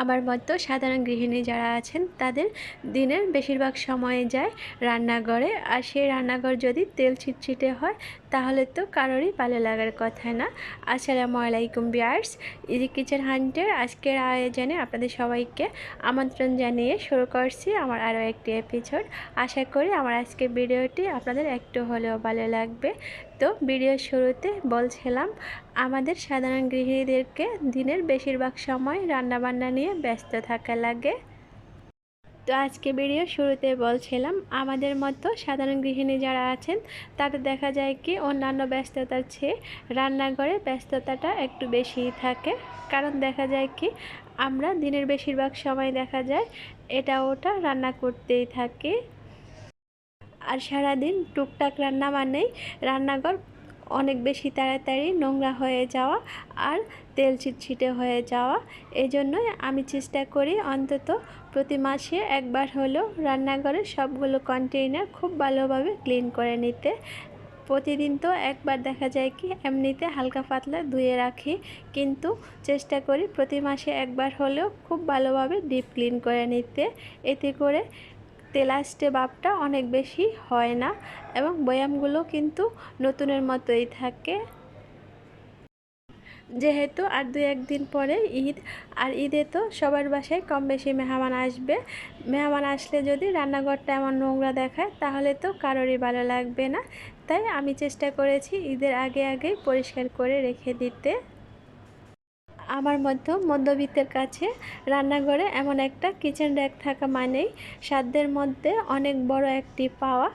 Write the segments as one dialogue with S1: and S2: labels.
S1: আমার মতো সাধারণ গৃহিণী যারা আছেন, তাদের দিনের বেশিরভাগ সময়ে যায় রান্নাঘরে। আর সেই রান্নাঘর যদি তেল ছিটছিটে হয়, তাহলে তো কারোরই ভালো লাগার কথা না। আসসালামু আলাইকুম বিয়ার্স ইজি কিচেন হান্টের আজকের আয়োজনে আপনাদের সবাইকে আমন্ত্রণ জানিয়ে শুরু করছি আমার আরও একটি এপিসোড আশা করি আমার আজকের ভিডিওটি আপনাদের একটু হলেও ভালো লাগবে। তো ভিডিওর শুরুতে বলছিলাম আমাদের সাধারণ গৃহিণীদেরকে দিনের বেশিরভাগ সময় রান্নাবান্না নিয়ে ব্যস্ত থাকা লাগে। তো আজকে ভিডিও শুরুতে বলছিলাম আমাদের মতো সাধারণ গৃহিণী যারা আছেন, তাতে দেখা যায় কি অন্যান্য ব্যস্ততার চেয়ে রান্নাঘরে ব্যস্ততাটা একটু বেশিই থাকে। কারণ দেখা যায় কি, আমরা দিনের বেশিরভাগ সময় দেখা যায় এটা ওটা রান্না করতেই থাকি। আর সারাদিন টুকটাক রান্না মানেই রান্নাঘর অনেক বেশি তাড়াতাড়ি নোংরা হয়ে যাওয়া আর তেল ছিটছিটে হয়ে যাওয়া। এই জন্যই আমি চেষ্টা করি অন্তত প্রতি মাসে একবার হলেও রান্নাঘরের সবগুলো কন্টেইনার খুব ভালোভাবে ক্লিন করে নিতে। প্রতিদিন তো একবার দেখা যায় কি, এমনিতে হালকা পাতলা ধুয়ে রাখি। কিন্তু চেষ্টা করি প্রতি মাসে একবার হলেও খুব ভালোভাবে ডিপ ক্লিন করে নিতে। এতে করে তেলাস্টে বাপটা অনেক বেশি হয় না এবং বয়ামগুলো কিন্তু নতুনের মতোই থাকে। যেহেতু আর দু একদিন পরে ঈদ, আর ঈদে তো সবার বাসায় কম বেশি মেহমান আসবে। মেহমান আসলে যদি রান্নাঘরটা এমন নোংরা দেখায়, তাহলে তো কারোরই ভালো লাগবে না। তাই আমি চেষ্টা করেছি ঈদের আগে আগেই পরিষ্কার করে রেখে দিতে। আমার মতো মধ্যবিত্তের কাছে রান্নাঘরে এমন একটা কিচেন র্যাক থাকা মানেই সাধ্যের মধ্যে অনেক বড় একটি পাওয়া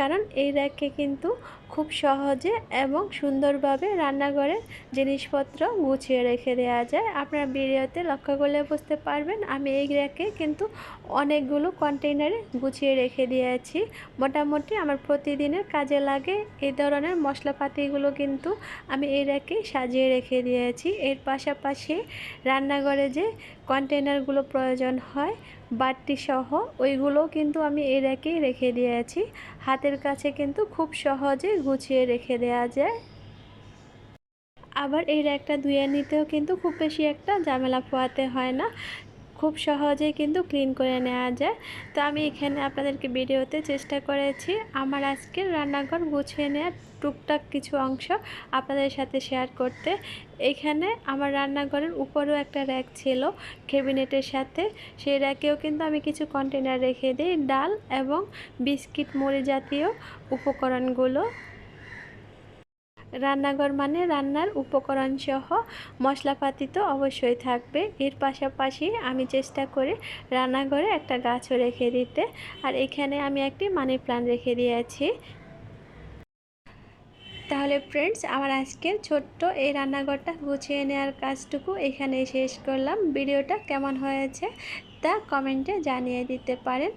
S1: কারণ এই র্যাকে কিন্তু খুব সহজে এবং সুন্দরভাবে রান্নাঘরের জিনিসপত্র গুছিয়ে রেখে দেওয়া যায়। আপনারা ভিডিওতে লক্ষ্য করলে বুঝতে পারবেন, আমি এই র্যাকে কিন্তু অনেকগুলো কন্টেইনারে গুছিয়ে রেখে দিয়েছি। মোটামুটি আমার প্রতিদিনের কাজে লাগে এই ধরনের মশলাপাতিগুলো কিন্তু আমি এই র্যাকে সাজিয়ে রেখে দিয়েছি। এর পাশাপাশি রান্নাঘরে যে কন্টেনারগুলো প্রয়োজন হয় বাটটি সহ ওইগুলো কিন্তু আমি এই র্যাকেই রেখে দিয়েছি হাতের কাছে কিন্তু খুব সহজে গুছিয়ে রেখে দেওয়া যায়। আবার এই র্যাকটা ধুয়ে নিতেও কিন্তু খুব বেশি একটা ঝামেলা পোয়াতে হয় না। খুব সহজেই কিন্তু ক্লিন করে নেওয়া যায়। তো আমি এখানে আপনাদেরকে ভিডিওতে চেষ্টা করেছি আমার আজকের রান্নাঘর গুছিয়ে নেওয়ার টুকটাক কিছু অংশ আপনাদের সাথে শেয়ার করতে। এখানে আমার রান্নাঘরের উপরেও একটা র্যাক ছিল ক্যাবিনেটের সাথে। সেই র্যাকেও কিন্তু আমি কিছু কন্টেনার রেখে দিই, ডাল এবং বিস্কিট মুড়ি জাতীয় উপকরণগুলো। রান্নাঘর মানে রান্নার উপকরণ সহ মশলাপাতি তো অবশ্যই থাকবে। এর পাশাপাশি আমি চেষ্টা করি রান্নাঘরে একটা গাছও রেখে দিতে। আর এখানে আমি একটি মানি প্লান্ট রেখে দিয়েছি। তাহলে ফ্রেন্ডস আমার আজকের ছোট্ট এই রান্নাঘরটা গুছিয়ে নেওয়ার কাজটুকু এখানে শেষ করলাম। ভিডিওটা কেমন হয়েছে তা কমেন্টে জানিয়ে দিতে পারেন।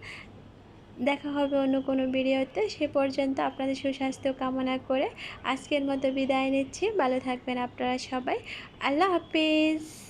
S1: দেখা হবে অন্য কোনো ভিডিওতে। সে পর্যন্ত আপনাদের সুস্বাস্থ্য কামনা করে আজকের মতো বিদায় নিচ্ছি। ভালো থাকবেন আপনারা সবাই। আল্লাহ হাফিজ।